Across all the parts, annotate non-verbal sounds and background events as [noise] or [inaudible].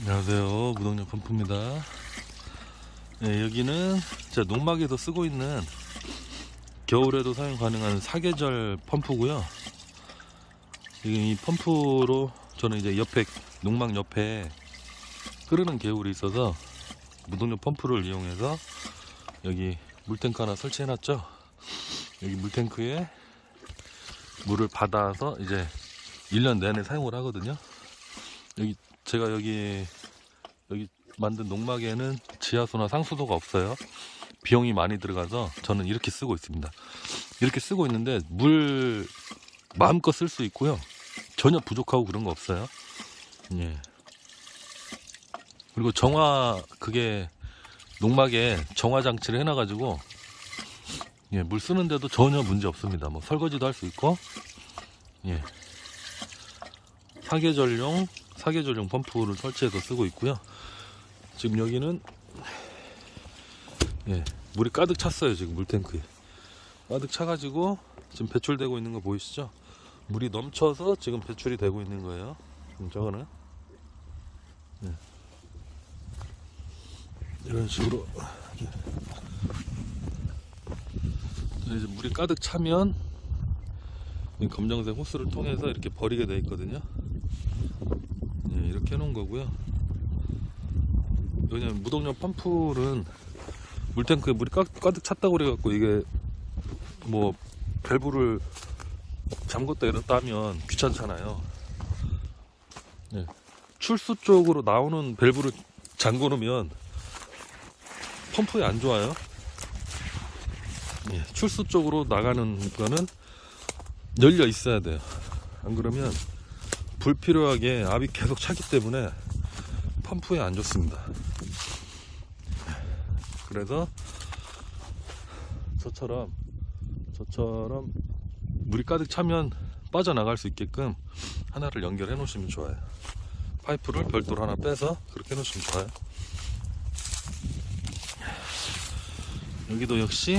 안녕하세요. 무동력 펌프입니다. 네, 여기는 제가 농막에서 쓰고 있는 겨울에도 사용 가능한 사계절 펌프고요. 이 펌프로 저는 이제 옆에 농막 옆에 흐르는 개울이 있어서 무동력 펌프를 이용해서 여기 물탱크 하나 설치해놨죠. 여기 물탱크에 물을 받아서 이제 1년 내내 사용을 하거든요. 여기 제가 여기 여기 만든 농막에는 지하수나 상수도가 없어요. 비용이 많이 들어가서 저는 이렇게 쓰고 있습니다. 이렇게 쓰고 있는데 물 마음껏 쓸 수 있고요. 전혀 부족하고 그런 거 없어요. 예. 그리고 정화 그게 농막에 정화 장치를 해놔가지고 예, 물 쓰는데도 전혀 문제 없습니다. 뭐 설거지도 할 수 있고 예. 사계절용 사계절용 펌프를 설치해서 쓰고 있고요. 지금 여기는 예, 물이 가득 찼어요. 지금 물탱크에 가득 차가지고 지금 배출되고 있는 거 보이시죠? 물이 넘쳐서 지금 배출이 되고 있는 거예요. 지금 저거는 예. 이런 식으로 자, 이제 물이 가득 차면 이 검정색 호스를 통해서 이렇게 버리게 돼 있거든요. 예, 이렇게 해놓은 거고요. 왜냐면 무동력 펌프는 물탱크에 물이 가, 가득 찼다고 그래갖고 이게 뭐 밸브를 잠궜다 열었다 하면 귀찮잖아요. 예, 출수 쪽으로 나오는 밸브를 잠궈 놓으면 펌프에 안 좋아요. 예, 출수 쪽으로 나가는 거는 열려 있어야 돼요. 안 그러면 불필요하게 압이 계속 차기 때문에 펌프에 안 좋습니다. 그래서 저처럼 저처럼 물이 가득 차면 빠져나갈 수 있게끔 하나를 연결해 놓으시면 좋아요. 파이프를 별도로 하나 빼서 그렇게 해 놓으시면 좋아요. 여기도 역시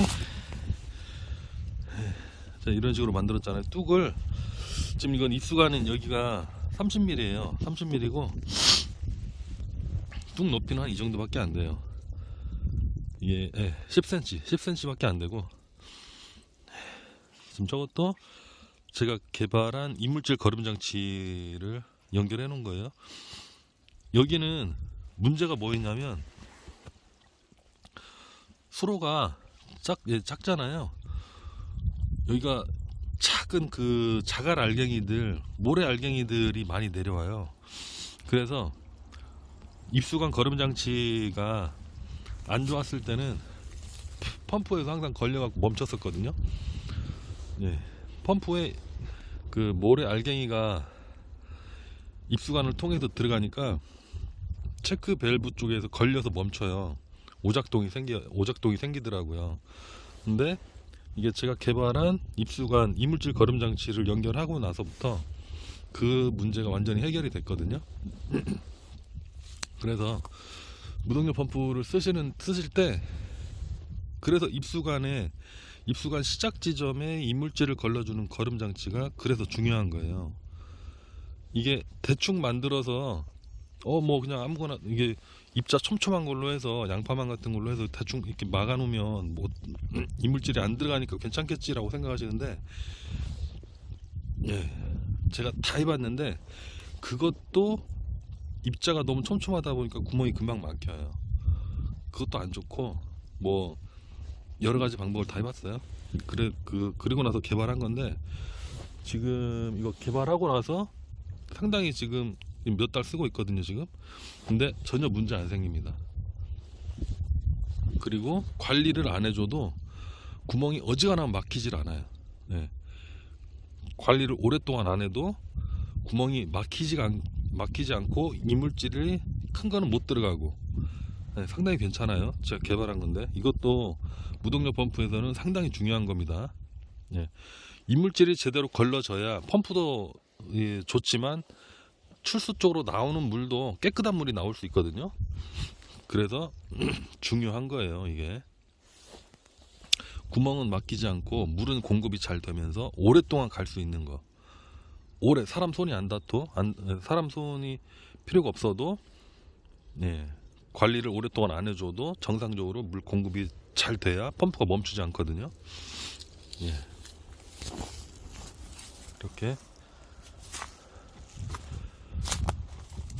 자, 이런 식으로 만들었잖아요. 뚝을 지금 이건 입수가는 여기가 30mm예요. 30mm고 뚝 높이는 한 이 정도밖에 안 돼요. 이게 예, 10cm, 10cm밖에 안 되고 지금 저것도 제가 개발한 이물질 거름 장치를 연결해 놓은 거예요. 여기는 문제가 뭐였냐면 수로가 작, 예, 작잖아요. 여기가 작은 그 자갈 알갱이들, 모래 알갱이들이 많이 내려와요. 그래서 입수관 거름 장치가 안 좋았을 때는 펌프에서 항상 걸려갖고 멈췄었거든요. 예, 펌프에 그 모래 알갱이가 입수관을 통해서 들어가니까 체크 밸브 쪽에서 걸려서 멈춰요. 오작동이 생기 오작동이 생기더라고요. 근데 이게 제가 개발한 입수관 이물질 거름 장치를 연결하고 나서부터 그 문제가 완전히 해결이 됐거든요. 그래서 무동력 펌프를 쓰시는 쓰실 때 그래서 입수관에 입수관 시작 지점에 이물질을 걸러주는 거름 장치가 그래서 중요한 거예요. 이게 대충 만들어서 어 뭐 그냥 아무거나 이게 입자 촘촘한 걸로 해서 양파망 같은 걸로 해서 대충 이렇게 막아 놓으면 뭐 이물질이 안 들어가니까 괜찮겠지라고 생각하시는데 예 제가 다 해봤는데 그것도 입자가 너무 촘촘하다 보니까 구멍이 금방 막혀요. 그것도 안 좋고 뭐 여러 가지 방법을 다 해봤어요. 그래 그 그리고 나서 개발한 건데 지금 이거 개발하고 나서 상당히 지금 몇 달 쓰고 있거든요 지금. 근데 전혀 문제 안 생깁니다. 그리고 관리를 안 해줘도 구멍이 어지간하면 막히질 않아요. 네. 관리를 오랫동안 안 해도 구멍이 막히지 않 막히지 않고 이물질이 큰 거는 못 들어가고 네, 상당히 괜찮아요. 제가 개발한 건데 이것도 무동력 펌프에서는 상당히 중요한 겁니다. 예. 이물질이 제대로 걸러져야 펌프도 예, 좋지만 출수 쪽으로 나오는 물도 깨끗한 물이 나올 수 있거든요. 그래서 [clears throat] 중요한 거예요, 이게. 구멍은 막히지 않고 물은 공급이 잘 되면서 오랫동안 갈 수 있는 거. 오래 사람 손이 안 닿도 안, 사람 손이 필요가 없어도 예, 관리를 오랫동안 안 해줘도 정상적으로 물 공급이 잘 돼야 펌프가 멈추지 않거든요. 예. 이렇게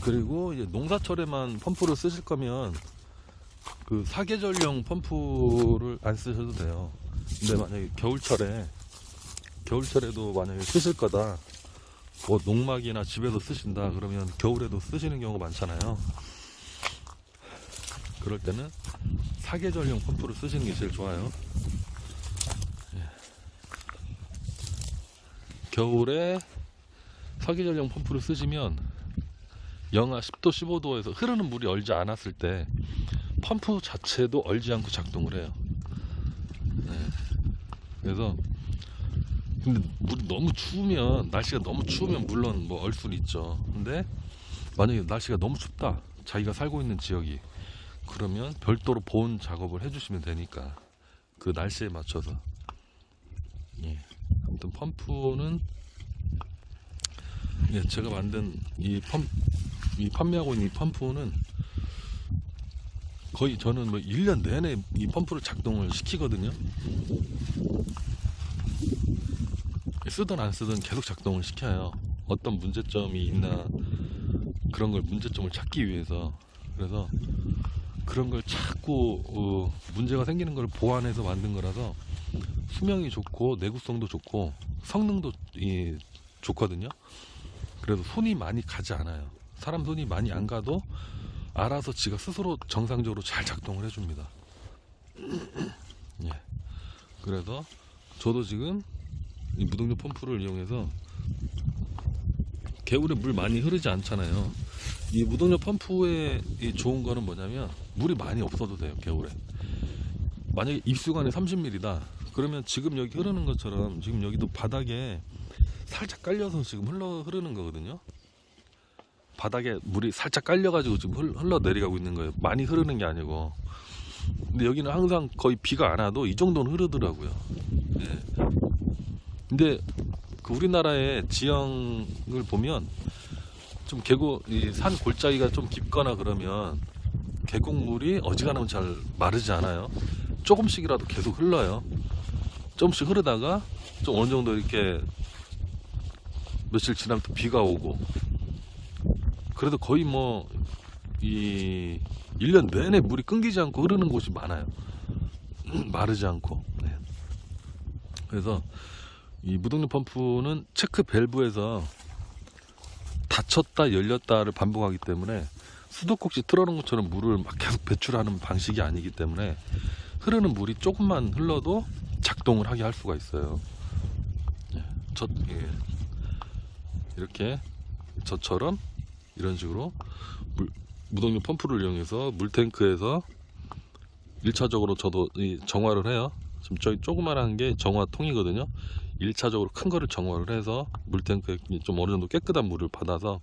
그리고 농사철에만 펌프를 쓰실 거면 그 사계절용 펌프를 안 쓰셔도 돼요. 근데 만약에 겨울철에 겨울철에도 만약에 쓰실 거다. 뭐 농막이나 집에서 쓰신다 그러면 겨울에도 쓰시는 경우가 많잖아요. 그럴 때는 사계절용 펌프를 쓰시는 게 제일 좋아요. 예. 겨울에 사계절용 펌프를 쓰시면 영하 10도, 15도에서 흐르는 물이 얼지 않았을 때 펌프 자체도 얼지 않고 작동을 해요. 네. 그래서 근데 물이 너무 추우면 날씨가 너무 추우면 물론 뭐 얼 수는 있죠. 근데 만약에 날씨가 너무 춥다. 자기가 살고 있는 지역이 그러면 별도로 보온 작업을 해주시면 되니까 그 날씨에 맞춰서 예. 아무튼 펌프는 예, 제가 만든 이 펌, 이 판매하고 있는 이 펌프는 거의 저는 뭐 1년 내내 이 펌프를 작동을 시키거든요. 쓰든 안 쓰든 계속 작동을 시켜요. 어떤 문제점이 있나 그런 걸 문제점을 찾기 위해서 그래서 그런 걸 자꾸 어, 문제가 생기는 걸 보완해서 만든 거라서 수명이 좋고 내구성도 좋고 성능도 이, 좋거든요. 그래서 손이 많이 가지 않아요. 사람 손이 많이 안 가도 알아서 지가 스스로 정상적으로 잘 작동을 해줍니다. 예. 그래서 저도 지금 이 무동력 펌프를 이용해서 개울에 물 많이 흐르지 않잖아요. 이 무동력 펌프의 이 좋은 거는 뭐냐면 물이 많이 없어도 돼요 개울에. 만약에 입수관이 30mm다. 그러면 지금 여기 흐르는 것처럼 지금 여기도 바닥에 살짝 깔려서 지금 흘러 흐르는 거거든요. 바닥에 물이 살짝 깔려가지고 지금 흘- 흘러 내려가고 있는 거예요. 많이 흐르는 게 아니고. 근데 여기는 항상 거의 비가 안 와도 이 정도는 흐르더라고요. 예. 근데 그 우리나라의 지형을 보면 좀 계곡 이산 골짜기가 좀 깊거나 그러면 계곡물이 어지간하면 잘 마르지 않아요. 조금씩이라도 계속 흘러요. 조금씩 흐르다가 좀 어느 정도 이렇게 며칠 지나면 또 비가 오고 그래도 거의 뭐 이 1년 내내 물이 끊기지 않고 흐르는 곳이 많아요. [clears throat] 마르지 않고. 네. 그래서 이 무동력 펌프는 체크 밸브에서 닫혔다 열렸다를 반복하기 때문에 수도꼭지 틀어놓은 것처럼 물을 막 계속 배출하는 방식이 아니기 때문에 흐르는 물이 조금만 흘러도 작동을 하게 할 수가 있어요. 예, 저 예. 이렇게 저처럼 이런 식으로 물, 무동력 펌프를 이용해서 물탱크에서 1차적으로 저도 이 정화를 해요. 지금 저희 조그만한 게 정화통이거든요. 1차적으로 큰 거를 정화를 해서 물탱크에 좀 어느 정도 깨끗한 물을 받아서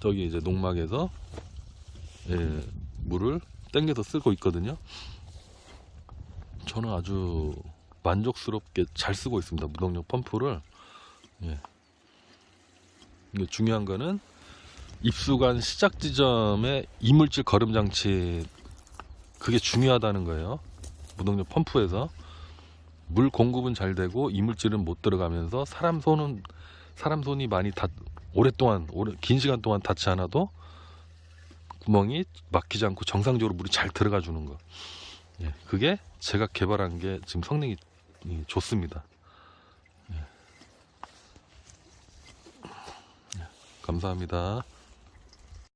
저기 이제 농막에서 예, 물을 땡겨서 쓰고 있거든요. 저는 아주 만족스럽게 잘 쓰고 있습니다. 무동력 펌프를. 예. 근데 중요한 거는 입수관 시작 지점의 이물질 거름 장치 그게 중요하다는 거예요. 무동력 펌프에서 물 공급은 잘 되고 이물질은 못 들어가면서 사람 손은 사람 손이 많이 닿 오랫동안 오래 긴 시간 동안 닿지 않아도 구멍이 막히지 않고 정상적으로 물이 잘 들어가 주는 거. 예, 그게 제가 개발한 게 지금 성능이 이, 좋습니다. 예. 예, 감사합니다.